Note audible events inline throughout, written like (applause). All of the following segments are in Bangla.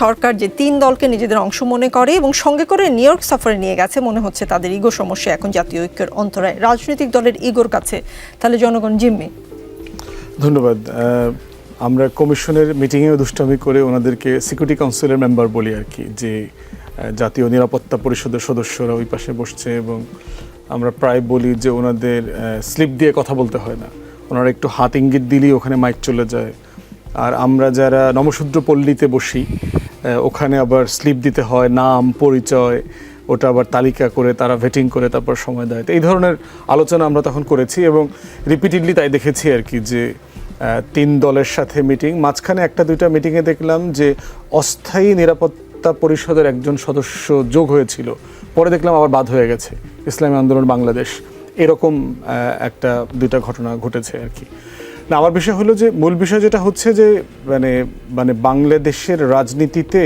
সরকার যে তিন দলকে নিজেদের অংশ মনে করে এবং সঙ্গে করে নিউ ইয়র্ক সফরে নিয়ে গেছে, মনে হচ্ছে তাদের ইগো সমস্যা এখন জাতীয় ঐক্যের অন্তরায়। রাজনৈতিক দলের ইগোর কাছে। তাহলে জনগণ জিম্মি। ধন্যবাদ। আমরা কমিশনের মিটিংয়েও দুষ্টামি করে ওনাদেরকে সিকিউরিটি কাউন্সিলের মেম্বার বলি আর কি, যে জাতীয় নিরাপত্তা পরিষদের সদস্যরা ওই পাশে বসছে এবং আমরা প্রায় বলি যে ওনাদের স্লিপ দিয়ে কথা বলতে হয় না। ওনারা একটু হাত ইঙ্গিত দিলেই ওখানে মাইক চলে যায়। আর আমরা যারা নমশূদ্র পল্লীতে বসি ওখানে আবার স্লিপ দিতে হয়, নাম, পরিচয়, ওটা আবার তালিকা করে, তারা ভেটিং করে, তারপর সময় দেয়। তো এই ধরনের আলোচনা আমরা তখন করেছি এবং রিপিটেডলি তাই দেখেছি আর কি যে তিন দলের সাথে মিটিং মাঝখানে একটা দুইটা মিটিংয়ে দেখলাম যে অস্থায়ী নিরাপত্তা পরিষদের একজন সদস্য যোগ হয়েছিল। পরে দেখলাম আবার বাদ হয়ে গেছে। ইসলামী আন্দোলন বাংলাদেশ। এরকম একটা দুইটা ঘটনা ঘটেছে আর কি। না, আমার বিষয় হলো যে মূল বিষয় যেটা হচ্ছে যে মানে মানে বাংলাদেশের রাজনীতিতে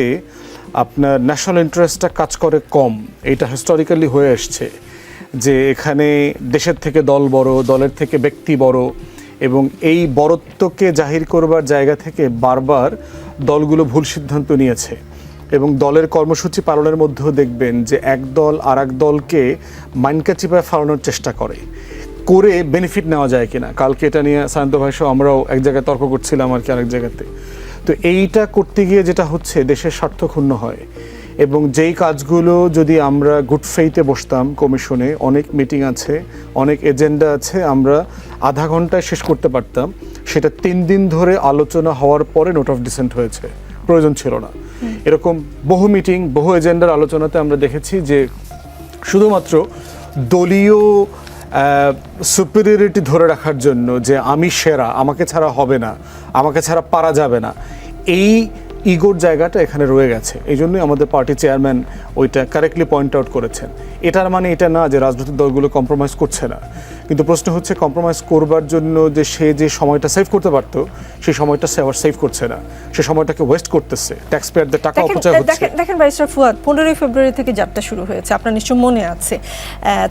আপনার ন্যাশনাল ইন্টারেস্টটা কাজ করে কম। এটা হিস্টোরিক্যালি হয়ে আসছে যে এখানে দেশের থেকে দল বড়, দলের থেকে ব্যক্তি বড় এবং এই বরত্বকে জাহির করবার জায়গা থেকে বারবার দলগুলো ভুল সিদ্ধান্ত নিয়েছে এবং দলের কর্মসূচি পালনের মধ্যেও দেখবেন যে এক দল আর এক দলকে মাইনকা চিপায় ফালানোর চেষ্টা করে। করে বেনিফিট নেওয়া যায় কিনা? কালকে এটা নিয়ে সায়ন্ত ভাই সহ আমরাও এক জায়গায় তর্ক করছিলাম আর কি আরেক জায়গাতে। তো এইটা করতে গিয়ে যেটা হচ্ছে দেশের স্বার্থ ক্ষুণ্ণ হয়। এবং যেই কাজগুলো যদি আমরা গুড ফেইতে বসতাম কমিশনে অনেক মিটিং আছে অনেক এজেন্ডা আছে আমরা আধা ঘন্টায় শেষ করতে পারতাম। সেটা তিন দিন ধরে আলোচনা হওয়ার পরে নোট অফ ডিসেন্ট হয়েছে। প্রয়োজন ছিল না। এরকম বহু মিটিং বহু এজেন্ডার আলোচনাতে আমরা দেখেছি যে শুধুমাত্র দলীয় সুপিরিয়রিটি ধরে রাখার জন্য যে আমি সেরা, আমাকে ছাড়া হবে না, আমাকে ছাড়া পারা যাবে না, এই ইগোর জায়গাটা এখানে রয়ে গেছে। এই জন্যই আমাদের পার্টি চেয়ারম্যান ওইটা কারেক্টলি পয়েন্ট আউট করেছেন। এটার মানে এটা না যে রাজনৈতিক দলগুলো কম্প্রোমাইজ করছে না। কিন্তু প্রশ্ন হচ্ছে কম্প্রোমাইজ করবার জন্য যে সে যে সময়টা সেভ করতে পারতো সেই সময়টা সে আবার সেভ করছে না। সে সময়টাকে ওয়েস্ট করতেছে। ট্যাক্স পেয়ারদের টাকা অপচয় হচ্ছে। দেখেন ব্যারিস্টার ফুয়াদ পনেরোই ফেব্রুয়ারি থেকে যাত্রা শুরু হয়েছে আপনার নিশ্চয় মনে আছে।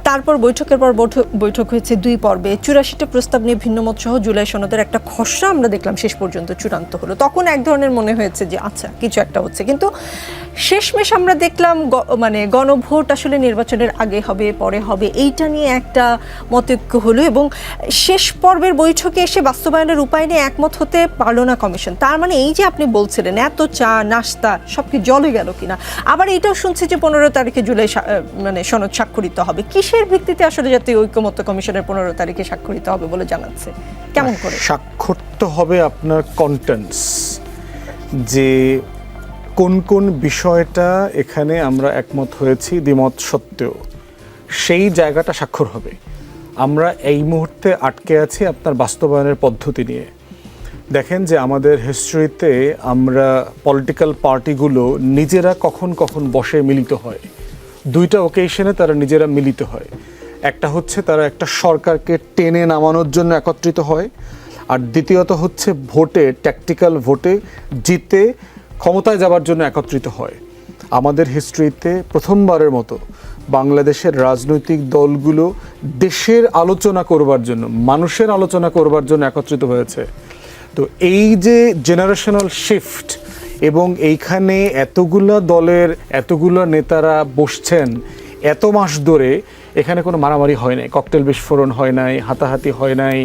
তারপর বৈঠকের পর বৈঠক- বৈঠক হয়েছে দুই পর্বে। চুরাশিটা প্রস্তাব নিয়ে ভিন্নমত সহ জুলাই সনদের একটা খসড়া আমরা দেখলাম শেষ পর্যন্ত চূড়ান্ত হলো। তখন এক ধরনের মনে হয়েছে যে আচ্ছা কিছু একটা হচ্ছে। কিন্তু শেষমেশ আমরা দেখলাম মানে গণভোট আসলে নির্বাচনের আগে হবে, পরে হবে। এইটা নিয়ে একটা মতৈক্য হলো এবং শেষ পর্বের বৈঠকে এসে বাস্তবায়নের উপায় নিয়ে একমত হতে পারল না কমিশন। তার মানে এই যে আপনি বলছিলেন, এত চা, নাস্তা সব কি জলে গেল কিনা? আবার এটাও শুনছি যে পনেরো তারিখে জুলাই মানে সনদ স্বাক্ষরিত হবে। কিসের ভিত্তিতে আসলে জাতীয় ঐক্যমত্য কমিশনের পনেরো তারিখে স্বাক্ষরিত হবে বলে জানাচ্ছে? কেমন করে? স্বাক্ষর তো হবে আপনার কন্টেন্টস যে কোন কোন বিষয়টা এখানে আমরা একমত হয়েছি, দ্বিমত সত্ত্বেও? সেই জায়গাটা স্বাক্ষর হবে। আমরা এই মুহূর্তে আটকে আছি আপনার বাস্তবায়নের পদ্ধতি নিয়ে। দেখেন যে আমাদের হিস্ট্রিতে আমরা পলিটিক্যাল পার্টিগুলো নিজেরা কখন কখন বসে মিলিত হয়। দুইটা ওকেশনে তারা নিজেরা মিলিত হয়। একটা হচ্ছে তারা একটা সরকারকে টেনে নামানোর জন্য একত্রিত হয়। আর দ্বিতীয়ত হচ্ছে ভোটে ট্যাকটিক্যাল ভোটে জিতে ক্ষমতায় যাবার জন্য একত্রিত হয়। আমাদের হিস্ট্রিতে প্রথমবারের মতো বাংলাদেশের রাজনৈতিক দলগুলো দেশের আলোচনা করবার জন্য, মানুষের আলোচনা করবার জন্য একত্রিত হয়েছে। তো এই যে জেনারেশনাল শিফট এবং এইখানে এতগুলো দলের, এতগুলো নেতারা বসছেন, এত মাস ধরে এখানে কোনো মারামারি হয় নাই ককটেল বিস্ফোরণ হয় নাই, হাতাহাতি হয় নাই,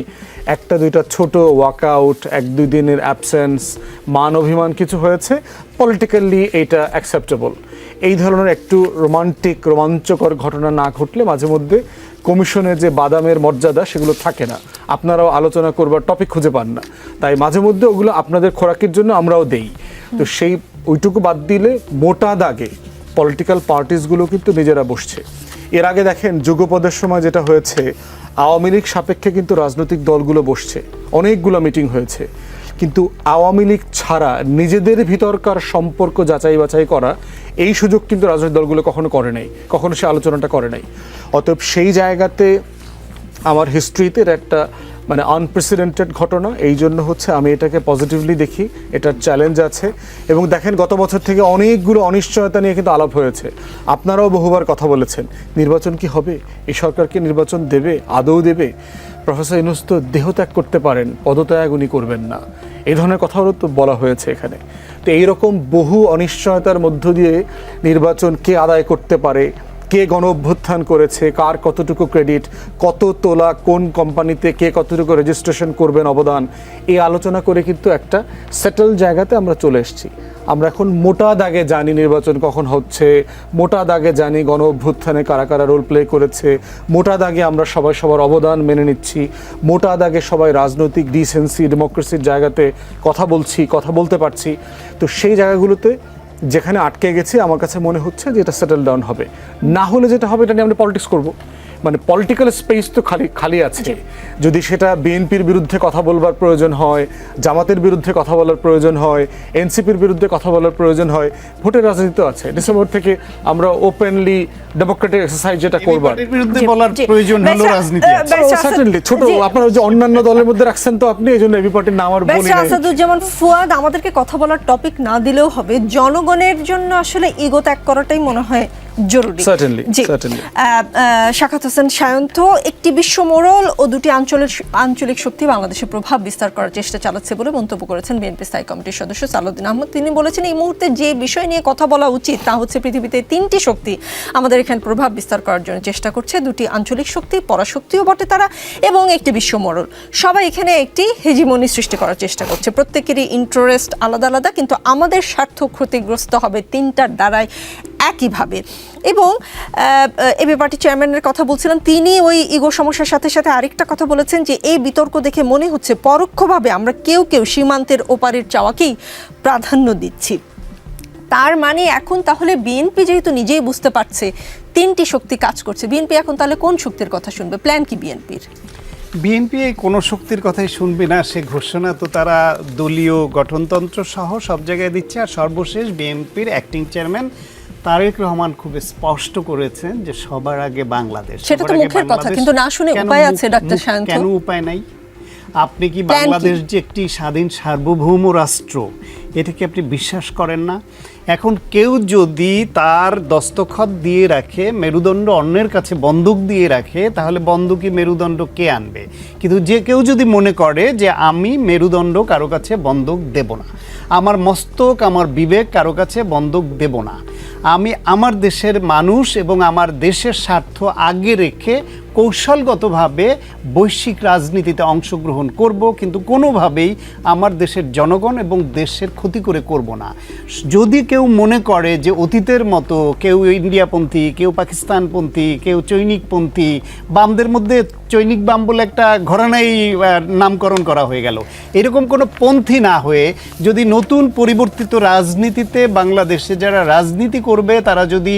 একটা দুইটা ছোট ওয়াকআউট এক দুই দিনের অ্যাবসেন্স মান অভিমান কিছু হয়েছে পলিটিক্যালি এইটা অ্যাকসেপ্টেবল এই ধরনের একটু রোমান্টিক রোমাঞ্চকর ঘটনা না ঘটলে মাঝে মধ্যে কমিশনের যে বাদামের মর্যাদা সেগুলো থাকে না। আপনারাও আলোচনা করবার টপিক খুঁজে পান না। তাই মাঝে মধ্যে ওগুলো আপনাদের খোরাকের জন্য আমরাও দেই। তো সেই ওইটুকু বাদ দিলে মোটা দাগে পলিটিক্যাল পার্টিসগুলো কিন্তু নিজেরা বসছে। এর আগে দেখেন যুগপদের সময় যেটা হয়েছে, আওয়ামী লীগ সাপেক্ষে কিন্তু রাজনৈতিক দলগুলো বসছে, অনেকগুলো মিটিং হয়েছে। কিন্তু আওয়ামী লীগ ছাড়া নিজেদের ভিতরকার সম্পর্ক যাচাই বাছাই করা, এই সুযোগ কিন্তু রাজনৈতিক দলগুলো কখনো করে নাই, কখনো সে আলোচনাটা করে নাই। অতএব সেই জায়গাতে আমার হিস্ট্রিতে একটা মানে আনপ্রেসিডেন্টেড ঘটনা। এই জন্য হচ্ছে আমি এটাকে পজিটিভলি দেখি। এটার চ্যালেঞ্জ আছে। এবং দেখেন, গত বছর থেকে অনেকগুলো অনিশ্চয়তা নিয়ে কিন্তু আলাপ হয়েছে। আপনারাও বহুবার কথা বলেছেন। নির্বাচন কি হবে? এই সরকারকে নির্বাচন দেবে? আদৌ দেবে? প্রফেসর ইনুস তো দেহত্যাগ করতে পারেন। পদত্যাগ উনি করবেন না। এই ধরনের কথাও তো বলা হয়েছে এখানে। তো এইরকম বহু অনিশ্চয়তার মধ্য দিয়ে নির্বাচন কে আদায় করতে পারে? কে গণ অভ্যুত্থান করেছে, কার কতটুকু ক্রেডিট, কত তোলা, কোন কোম্পানিতে কে কতটুকু রেজিস্ট্রেশন করবেন অবদান এই আলোচনা করে কিন্তু একটা সেটেল জায়গাতে আমরা চলে এসেছি। আমরা এখন মোটা দাগে জানি নির্বাচন কখন হচ্ছে, মোটা দাগে জানি গণ অভ্যুত্থানে কারা কারা রোল প্লে করেছে, মোটা দাগে আমরা সবাই সবার অবদান মেনে নিচ্ছি, মোটা দাগে সবাই রাজনৈতিক ডিসেন্সি ডেমোক্রেসির জায়গাতে কথা বলছি, কথা বলতে পারছি। তো সেই জায়গাগুলোতে যেখানে আটকে গেছে, আমার কাছে মনে হচ্ছে যে এটা সেটেল ডাউন হবে। না হলে যেটা হবে, এটা নিয়ে আমরা পলিটিক্স করব। মানে পলিটিক্যাল স্পেস তো খালি খালি আছে। যদি সেটা বিএনপির বিরুদ্ধে কথা বলবার প্রয়োজন হয় জামাতের বিরুদ্ধে কথা বলার প্রয়োজন হয় এনসিপির বিরুদ্ধে কথা বলার প্রয়োজন হয় ভোটের রাজনীতি তো আছে। ডিসেম্বর থেকে আমরা ওপেনলি ডেমোক্রেটিক এক্সারসাইজ যেটা করবার। বিরুদ্ধে বলার প্রয়োজন হলো রাজনীতি আছে। সার্টেনলি ছোট। আপনারা যে অন্যান্য দলের মধ্যে রাখছেন তো আপনি এই জন্য এবি পার্টির নাম আর বলি নাই। আসাদুজ্জামান ফুয়াদ আমাদেরকে কথা বলার টপিক না দিলেও হবে। জনগণের জন্য আসলে ইগো ত্যাগ করাটাই মনে হয় জরুরি. আহ, আহ, শাখাত হোসেন সায়ন্ত একটি বিশ্ব মোড়ল ও দুটি আঞ্চলিক আঞ্চলিক শক্তি বাংলাদেশে প্রভাব বিস্তার করার চেষ্টা চালাচ্ছে বলে মন্তব্য করেছেন বিএনপি স্থায়ী কমিটির সদস্য সালাউদ্দিন আহমদ। তিনি বলেছেন এই মুহূর্তে যে বিষয় নিয়ে কথা বলা উচিত তা হচ্ছে পৃথিবীতে তিনটি শক্তি। আমাদের এখানে প্রভাব বিস্তার করার জন্য চেষ্টা করছে দুটি আঞ্চলিক শক্তি পরাশক্তিও বটে তারা এবং একটি বিশ্ব মোড়ল। সবাই এখানে একটি হেজিমনি সৃষ্টি করার চেষ্টা করছে। প্রত্যেকেরই ইন্টারেস্ট আলাদা আলাদা কিন্তু আমাদের স্বার্থ ক্ষতিগ্রস্ত হবে তিনটার দ্বারাই একইভাবে। এবং এবি পার্টি চেয়ারম্যানের কথা বলছিলাম তিনি ওই ইগো সমস্যার সাথে সাথে আরেকটা কথা বলেছেন যে, এই বিতর্ক দেখে মনে হচ্ছে পরোক্ষভাবে আমরা কেউ কেউ সীমান্তের ওপারের চাওয়াকেই প্রাধান্য দিচ্ছি। তার মানে এখন তাহলে বিএনপি যেহেতু নিজেই বুঝতে পারছে, তিনটি শক্তি কাজ করছে। বিএনপি এখন তাহলে কোন শক্তির কথা শুনবে? প্ল্যান কি বিএনপির বিএনপি এই কোনো শক্তির কথাই শুনবে না। সে ঘোষণা তো তারা দলীয় গঠনতন্ত্র সহ সব জায়গায় দিচ্ছে। আর সর্বশেষ বিএনপির অ্যাক্টিং চেয়ারম্যান তারেক রহমান খুব স্পষ্ট করেছেন যে সবার আগে বাংলাদেশ সেটা তো মুখের কথা, কিন্তু না শুনে উপায় আছে, ডাক্তার মুখ- সায়ন্ত? কেন উপায় নাই? আপনি কি বাংলাদেশ যে একটি স্বাধীন সার্বভৌম রাষ্ট্র এটাকে আপনি বিশ্বাস করেন না? এখন কেউ যদি তার দস্তখত দিয়ে রাখে মেরুদণ্ড অন্যের কাছে বন্দুক দিয়ে রাখে তাহলে বন্দুকি মেরুদণ্ড কে আনবে? কিন্তু যে কেউ যদি মনে করে যে আমি মেরুদণ্ড কারও কাছে বন্দুক দেব না আমার মস্তক আমার বিবেক কারও কাছে বন্দুক দেব না আমি আমার দেশের মানুষ এবং আমার দেশের স্বার্থ আগে রেখে কৌশলগতভাবে বৈশ্বিক রাজনীতিতে অংশগ্রহণ করব, কিন্তু কোনোভাবেই আমার দেশের জনগণ এবং দেশের ক্ষতি করে করব না। যদি কেউ মনে করে যে অতীতের মতো কেউ ইন্ডিয়াপন্থী, কেউ পাকিস্তানপন্থী, কেউ চৈনিকপন্থী, বামদের মধ্যে চৈনিক বাম বলে একটা ঘরানাই নামকরণ করা হয়ে গেল। এরকম কোনো পন্থী না হয়ে যদি নতুন পরিবর্তিত রাজনীতিতে বাংলাদেশে যারা রাজনীতি করবে, তারা যদি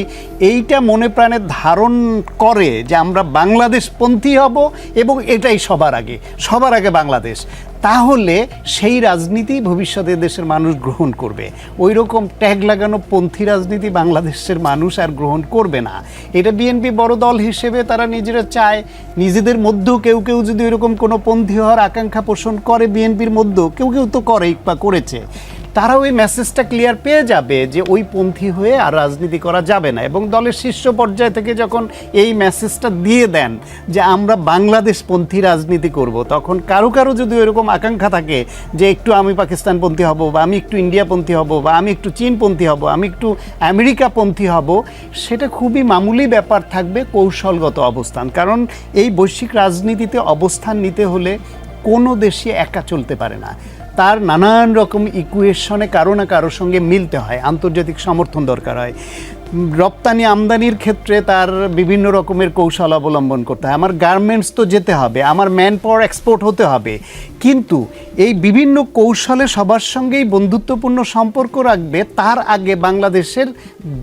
এইটা মনে প্রাণে ধারণ করে যে আমরা বাংলাদেশপন্থী হব এবং এটাই সবার আগে সবার আগে বাংলাদেশ। তাহলে সেই রাজনীতি ভবিষ্যতে দেশের মানুষ গ্রহণ করবে। ওই রকম ট্যাগ লাগানো পন্থী রাজনীতি বাংলাদেশের মানুষ আর গ্রহণ করবে না। এটা বিএনপি বড় দল হিসেবে তারা নিজেরা চায়। নিজেদের মধ্যেও কেউ কেউ যদি এরকম কোনো পন্থী হওয়ার আকাঙ্ক্ষা পোষণ করে বিএনপির মধ্যেও, কেউ কেউ তো করেই বা করেছে। তারা ওই মেসেজটা ক্লিয়ার পেয়ে যাবে যে ওই পন্থী হয়ে আর রাজনীতি করা যাবে না। এবং দলের শীর্ষ পর্যায় থেকে যখন এই মেসেজটা দিয়ে দেন যে আমরা বাংলাদেশপন্থী রাজনীতি করব, তখন কারও কারও যদি এরকম আকাঙ্ক্ষা থাকে যে একটু আমি পাকিস্তানপন্থী হব বা আমি একটু ইন্ডিয়াপন্থী হব বা আমি একটু চীনপন্থী হব, আমি একটু আমেরিকাপন্থী হব, সেটা খুবই মামুলি ব্যাপার থাকবে কৌশলগত অবস্থান। কারণ এই বৈশ্বিক রাজনীতিতে অবস্থান নিতে হলে কোনো দেশে একা চলতে পারে না। তার নানান রকম ইকুয়েশনে কারও না কারোর সঙ্গে মিলতে হয়। আন্তর্জাতিক সমর্থন দরকার হয়। রপ্তানি আমদানির ক্ষেত্রে তার বিভিন্ন রকমের কৌশল অবলম্বন করতে হয়। আমার গার্মেন্টস তো যেতে হবে আমার ম্যান পাওয়ার এক্সপোর্ট হতে হবে। কিন্তু এই বিভিন্ন কৌশলে সবার সঙ্গেই বন্ধুত্বপূর্ণ সম্পর্ক রাখবে তার আগে বাংলাদেশের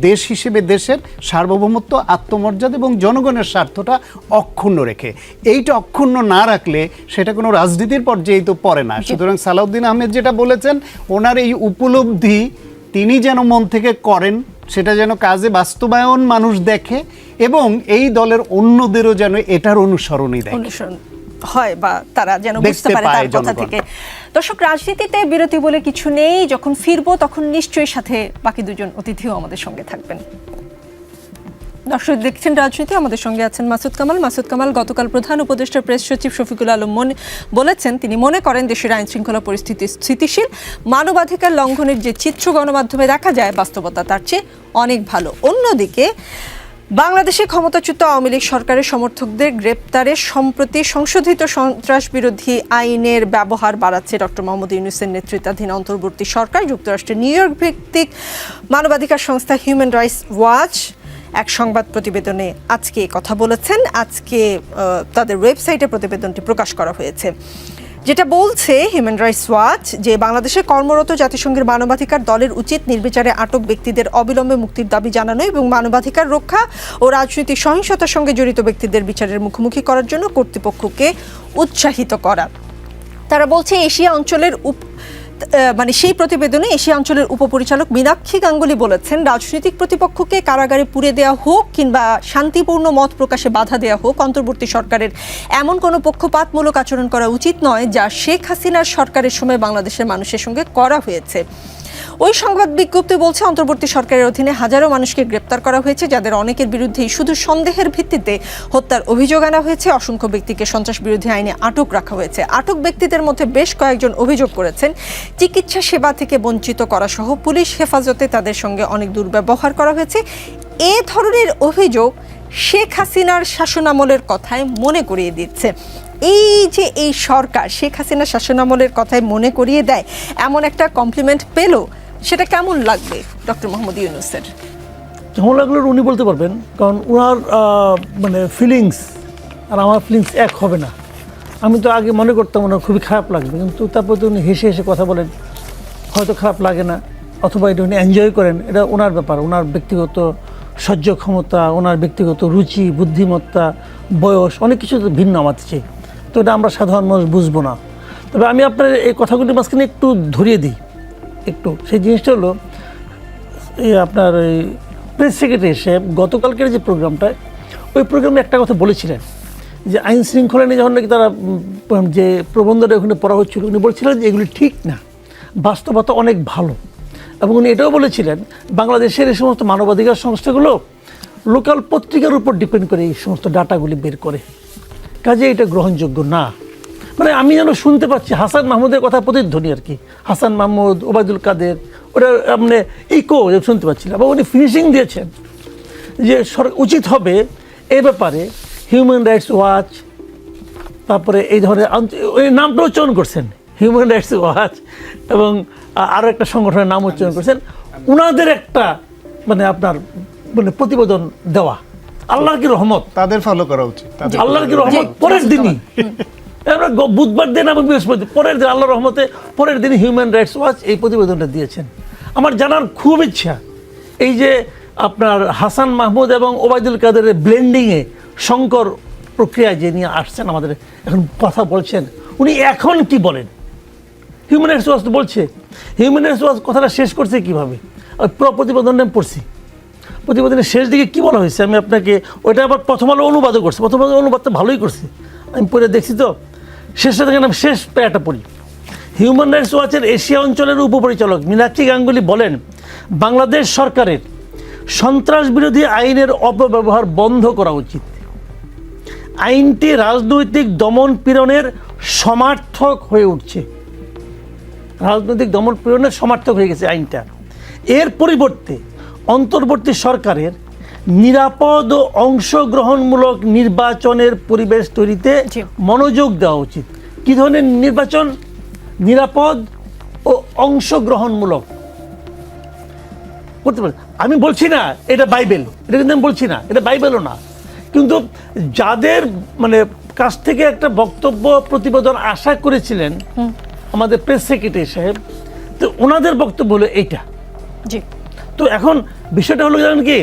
দেশ হিসেবে দেশের সার্বভৌমত্ব আত্মমর্যাদা এবং জনগণের স্বার্থটা অক্ষুণ্ণ রেখে। এইটা অক্ষুণ্ণ না রাখলে সেটা কোনো রাজনীতির পর্যায়ে তো পড়ে না। সুতরাং সালাউদ্দিন আহমেদ যেটা বলেছেন ওনার এই উপলব্ধি তিনি যেন মন থেকে করেন সেটা যেন কাজে বাস্তবায়ন মানুষ দেখে এবং এই দলের অন্যদেরও যেন এটার অনুসরণই দেখে। হয় বা তারা যেন বুঝতে পারে তার কথা থেকে। দর্শক রাজনীতিতে বিরতি বলে কিছু নেই। যখন ফিরবো তখন নিশ্চয়ই সাথে বাকি দুজন অতিথিও আমাদের সঙ্গে থাকবেন। দর্শক দেখছেন রাজনীতি। আমাদের সঙ্গে আছেন মাসুদ কামাল। মাসুদ কামাল, গতকাল প্রধান উপদেষ্টা প্রেস সচিব শফিকুল আলম মনে বলেছেন, তিনি মনে করেন দেশের আইন শৃঙ্খলা পরিস্থিতি স্থিতিশীল। মানবাধিকার লঙ্ঘনের যে চিত্র গণমাধ্যমে দেখা যায়, বাস্তবতা তার চেয়ে অনেক ভালো। অন্যদিকে, বাংলাদেশে ক্ষমতাচ্যুত আওয়ামী লীগ সরকারের সমর্থকদের গ্রেপ্তারে সম্প্রতি সংশোধিত সন্ত্রাস বিরোধী আইনের ব্যবহার বাড়াচ্ছে ডক্টর মোহাম্মদ ইউনুসের নেতৃত্বাধীন অন্তর্বর্তী সরকার। যুক্তরাষ্ট্রের নিউ ইয়র্ক ভিত্তিক মানবাধিকার সংস্থা হিউম্যান রাইটস ওয়াচ এক সংবাদ প্রতিবেদনে আজকে কথা বলেছেন। আজকে তাদের ওয়েবসাইটে প্রতিবেদনটি প্রকাশ করা হয়েছে। যেটা বলছে হিউম্যান রাইটস ওয়াচ যে বাংলাদেশে কর্মরত জাতিসংঘের মানবাধিকার দলের উচিত নির্বিচারে আটক ব্যক্তিদের অবিলম্বে মুক্তির দাবি জানানো এবং মানবাধিকার রক্ষা ও রাজনৈতিক সহিংসতার সঙ্গে জড়িত ব্যক্তিদের বিচারের মুখোমুখি করার জন্য কর্তৃপক্ষকে উৎসাহিত করা। তারা বলছে এশিয়া অঞ্চলের উপ মানে সেই প্রতিবেদনে এশিয়া অঞ্চলের উপপরিচালক মীনাক্ষী গাঙ্গুলি বলেছেন, রাজনৈতিক প্রতিপক্ষকে কারাগারে পুড়ে দেওয়া হোক কিংবা শান্তিপূর্ণ মত প্রকাশে বাধা দেওয়া হোক, অন্তর্বর্তী সরকারের এমন কোনো পক্ষপাতমূলক আচরণ করা উচিত নয় যা শেখ হাসিনার সরকারের সময় বাংলাদেশের মানুষের সঙ্গে করা হয়েছে। ওই সংবাদ বিজ্ঞপ্তি বলছে, অন্তর্বর্তী সরকারের অধীনে হাজারো মানুষকে গ্রেপ্তার করা হয়েছে, যাদের অনেকের বিরুদ্ধেই শুধু সন্দেহের ভিত্তিতে হত্যার অভিযোগ আনা হয়েছে। অসংখ্য ব্যক্তিকে সন্ত্রাস বিরোধী আইনে আটক রাখা হয়েছে। আটক ব্যক্তিদের মধ্যে বেশ কয়েকজন অভিযোগ করেছেন। চিকিৎসা সেবা থেকে বঞ্চিত করা সহ পুলিশ হেফাজতে তাদের সঙ্গে অনেক দুর্ব্যবহার করা হয়েছে। এ ধরনের অভিযোগ শেখ হাসিনার শাসনামলের কথায় মনে করিয়ে দিচ্ছে। এই যে এই সরকার, শেখ হাসিনার শাসনামলের কথায় মনে করিয়ে দেয়, এমন একটা কমপ্লিমেন্ট পেল, সেটা কেমন লাগবে ডক্টর মোহাম্মদ ইউনুসের? কেমন লাগল উনি বলতে পারবেন, কারণ ওনার মানে ফিলিংস আর আমার ফিলিংস এক হবে না। আমি তো আগে মনে করতাম ওনার খুবই খারাপ লাগবে, কিন্তু তারপর তো উনি হেসে হেসে কথা বলেন, হয়তো খারাপ লাগে না, অথবা এটা উনি এনজয় করেন, এটা ওনার ব্যাপার ওনার ব্যক্তিগত সহ্য ক্ষমতা ওনার ব্যক্তিগত রুচি, বুদ্ধিমত্তা, বয়স, অনেক কিছু ভিন্ন আমার চেয়ে। তো এটা আমরা সাধারণ মানুষ বুঝব না। তবে আমি আপনার এই কথাগুলির মাঝখানে একটু ধরিয়ে দিই। একটু। সেই জিনিসটা হলো, এই আপনার ওই প্রেস সেক্রেটারি সাহেব গতকালকের যে প্রোগ্রামটা ওই প্রোগ্রামে একটা কথা বলেছিলেন যে আইন শৃঙ্খলা নিয়ে যখন নাকি তারা যে প্রবন্ধটা ওখানে পড়া হচ্ছিল, উনি বলছিলেন যে এগুলি ঠিক না, বাস্তবতা অনেক ভালো। এবং উনি এটাও বলেছিলেন, বাংলাদেশের এই সমস্ত মানবাধিকার সংস্থাগুলো লোকাল পত্রিকার উপর ডিপেন্ড করে এই সমস্ত ডাটাগুলি বের করে। কাজে এটা গ্রহণযোগ্য না। মানে আমি যেন শুনতে পাচ্ছি হাসান মাহমুদের কথা প্রতিধ্বনি আর কি। হাসান মাহমুদ, ওবায়দুল কাদের ওটা মানে ইকো শুনতে পাচ্ছিলাম। এবং উনি ফিনিশিং দিয়েছেন যে উচিত হবে এ ব্যাপারে হিউম্যান রাইটস ওয়াচ তারপরে এই ধরনের নামটা উচ্চারণ করছেন। হিউম্যান রাইটস ওয়াচ এবং আরও একটা সংগঠনের নাম উচ্চারণ করছেন। ওনাদের একটা মানে আপনার মানে প্রতিবেদন দেওয়া। আল্লাহর কি রহমত? তাদের ফলো করা উচিত আল্লাহর কি রহমত? পরের দিনই। (laughs) আমরা গ- বুধবার দিন এবং বৃহস্পতি পরের দিন আল্লাহর রহমতে পরের দিন হিউম্যান রাইটস ওয়াচ এই প্রতিবেদনটা দিয়েছেন। আমার জানার খুব ইচ্ছা এই যে আপনার হাসান মাহমুদ এবং ওবায়দুল কাদেরের ব্লেন্ডিংয়ে শঙ্কর প্রক্রিয়া যে নিয়ে আসছেন আমাদের এখন কথা বলছেন উনি এখন কি বলেন? হিউম্যান রাইটস ওয়াচ তো বলছে হিউম্যান রাইটস ওয়াচ কথাটা শেষ করছে কীভাবে? প্রতিবেদনটা আমি পড়ছি। প্রতিবেদনের শেষ দিকে কী বলা হয়েছে? আমি আপনাকে ওইটা আবার প্রথম আলো অনুবাদও করছি। প্রথম আলো অনুবাদটা ভালোই করছি। আমি পড়ে দেখছি তো। শেষটা থেকে আমি শেষ প্যারাটা পড়ি। হিউম্যান রাইটস ওয়াচের এশিয়া অঞ্চলের উপপরিচালক মীনাক্ষী গাঙ্গুলি বলেন, বাংলাদেশ সরকারের সন্ত্রাস বিরোধী আইনের অপব্যবহার বন্ধ করা উচিত। আইনটি রাজনৈতিক দমন পীড়নের সমার্থক হয়ে উঠছে। রাজনৈতিক দমন পীড়নের সমার্থক হয়ে গেছে আইনটা। এর পরিবর্তে অন্তর্বর্তী সরকারের নিরাপদ ও অংশগ্রহণমূলক নির্বাচনের পরিবেশ তৈরিতে মনোযোগ দেওয়া উচিত। কি ধরনের নির্বাচন? নিরাপদ ও অংশগ্রহণমূলক। করতে পারে। আমি বলছি না এটা বাইবেল। এটা কিন্তু আমি বলছি না এটা বাইবেলও না। কিন্তু যাদের মানে কাছ থেকে একটা বক্তব্য প্রতিবেদন আশা করেছিলেন আমাদের প্রেস সেক্রেটারি সাহেব তো ওনাদের বক্তব্য হলো এইটা। জি। তো এখন বিষয়টা হলো জানেন কি,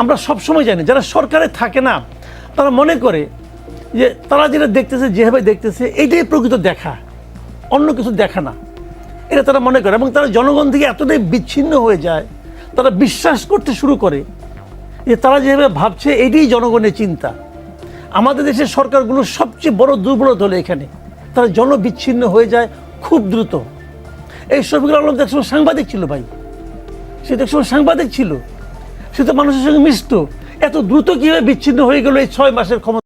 আমরা সব সময় জানি, যারা সরকারে থাকে না, তারা মনে করে যে তারা যেটা দেখতেছে, যেভাবে দেখতেছে এইটাই প্রকৃত দেখা, অন্য কিছু দেখা না। এটা তারা মনে করে এবং তারা জনগণ থেকে এতটাই বিচ্ছিন্ন হয়ে যায়, তারা বিশ্বাস করতে শুরু করে যে তারা যেভাবে ভাবছে, এটাই জনগণের চিন্তা। আমাদের দেশের সরকারগুলো সবচেয়ে বড় দুর্বলতা হলো এখানে, তারা জনবিচ্ছিন্ন হয়ে যায় খুব দ্রুত। এই শফিকুল আলম তো সাংবাদিক ছিল ভাই। সে তো একসময় সাংবাদিক ছিল। সে তো মানুষের সঙ্গে মিশত। এত দ্রুত কীভাবে বিচ্ছিন্ন হয়ে গেল এই ছয় মাসের ক্ষমতা?